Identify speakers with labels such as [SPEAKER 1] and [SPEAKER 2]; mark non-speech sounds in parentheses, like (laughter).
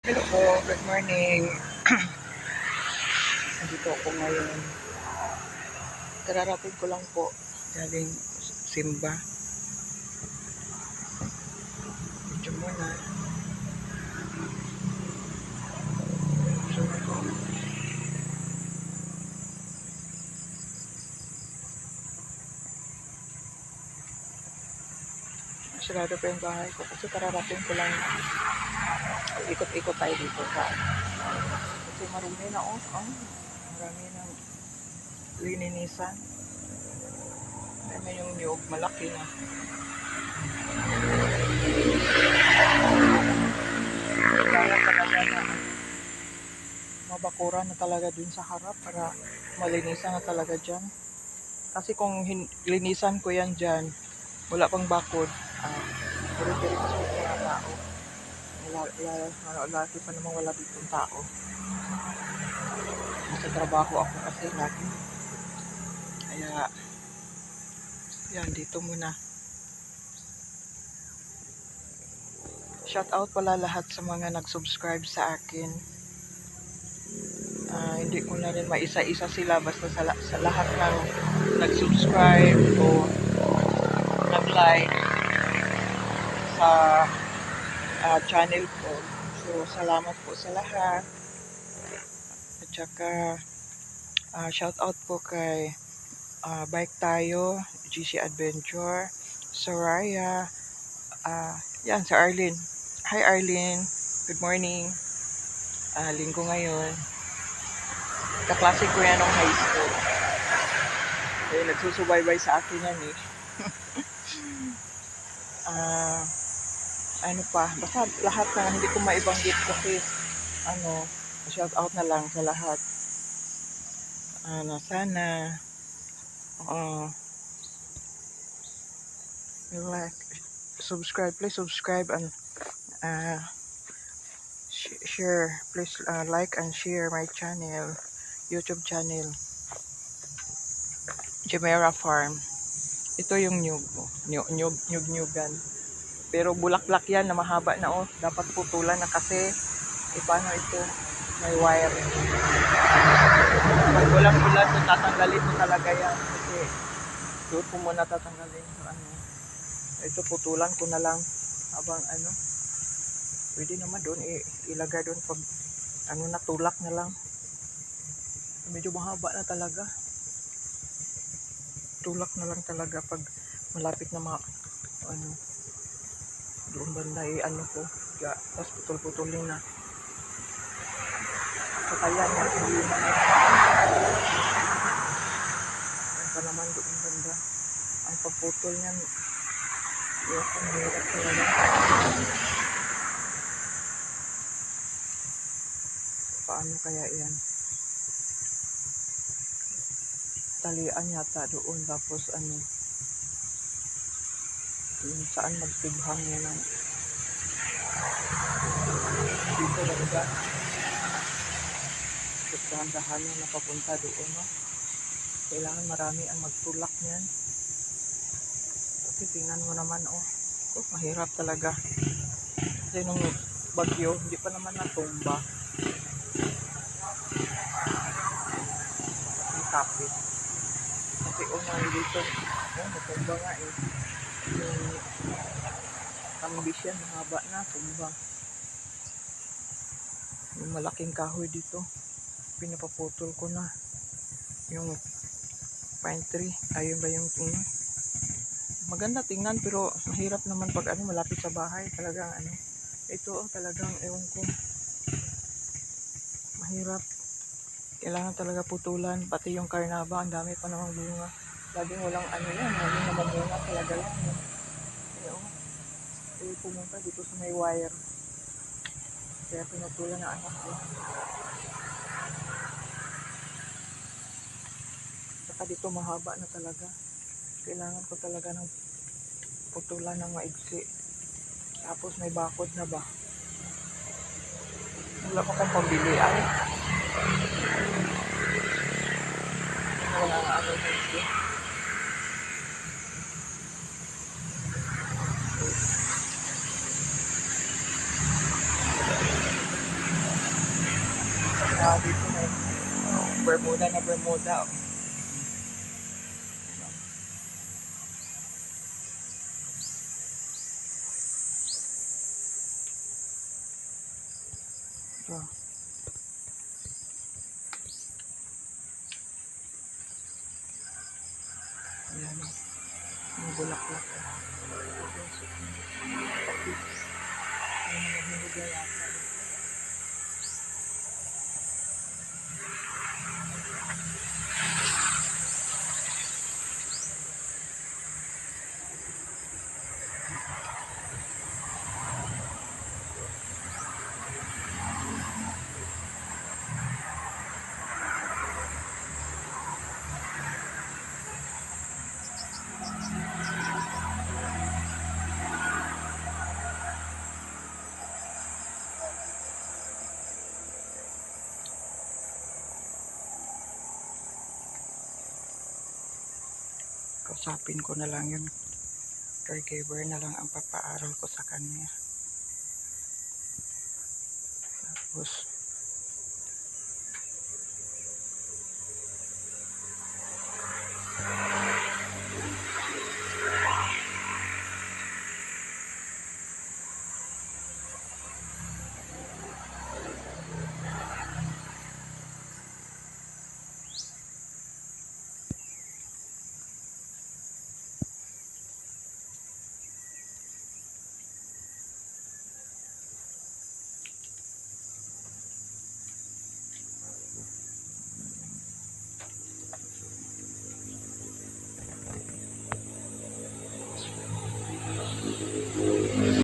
[SPEAKER 1] Hello po, good morning. (clears throat) Nandito ako ngayon. Kararating ko lang po galing Simba. Medyo muna. So, Sarado pa yung bahay ko. Kasi kararating ko lang ikot-ikot tayo dito. Sa kasi marumi na oh, oh. Marami ng lininisan marami yung niyog malaki na. Kailangan talaga na na talaga dun sa harap para malinisan na talaga dyan. Kasi kung linisan ko yan dyan wala pang bakod ah, puro-puro mas mga tao wala, wala, wala, lagi pa namang wala ditong tao. Nasa trabaho ako kasi lagi. Kaya, yan, dito muna. Shout out pala lahat sa mga nag-subscribe sa akin. Ah, hindi ko na rin maisa-isa sila basta sa, sa lahat ng nag-subscribe o nag-like sa ah, channel ko. So, salamat po sa lahat. At saka, ah, shout out po kay ah, Bike Tayo, GC Adventure, Soraya, ah, yan, si Arlene. Hi Arlene, good morning. Ah, linggo ngayon. Kaklase ko yan nung high school. Eh, nagsusubaybay sa akin yan eh. (laughs) Ah, ano pa, basta lahat na hindi ko maibanggit kasi ano, shout out na lang sa lahat. Ano, sana uh, like, subscribe, please subscribe and uh, sh- share, please uh, like and share my channel, YouTube channel, Jemera Farm. Ito yung nyug, nyug, nyug, nyug, nyugan. Pero bulaklak yan na mahaba na oh. Dapat putulan na kasi eh, paano ito? May wire. Pag walang ulan, so tatanggalin mo talaga yan. Kasi doon ko muna tatanggalin. So, ano, ito putulan ko na lang habang ano. Pwede naman doon i- ilagay doon pag ano na tulak na lang. Medyo mahaba na talaga. Tulak na lang talaga pag malapit na ma ano doon banda eh, ano ko, ya, tapos putol-putulin na. So, kaya hindi na Yan pa naman doon banda. Ang pagputol niyan, yes, ang hirap talaga. Paano kaya yan? Talian yata doon, tapos ano, yung saan magtighang yan ang dito talaga dahan-dahan yung napapunta doon no? kailangan marami ang magtulak niyan. Kasi tingnan mo naman oh, oh mahirap talaga. Kasi nung bagyo hindi pa naman natumba. Ang kapit kasi unang dito oh natumba nga eh kambis yan, mahaba na, tumba. Yung malaking kahoy dito, pinapaputol ko na. Yung pine tree, ayun ba yung ano? Maganda tingnan pero mahirap naman pag ano malapit sa bahay talagang ano. Ito oh, talagang ewan ko. Mahirap. Kailangan talaga putulan pati yung karnaba, ang dami pa namang bunga. Laging walang ano yan, laging naman talaga yan. Eh, pumunta dito sa may wire. Kaya pinutulan na anak ko. Saka dito mahaba na talaga. Kailangan ko talaga ng putulan ng maigsi. Tapos may bakod na ba? Wala pa kong pambili. Ay. Wala nga ano maigsi. Ah, dito na oh, Bermuda na Bermuda. Oh. Ito. Ayan o. Mga bulaklak. kakausapin ko na lang yung caregiver na lang ang papaaral ko sa kanya tapos Thank you.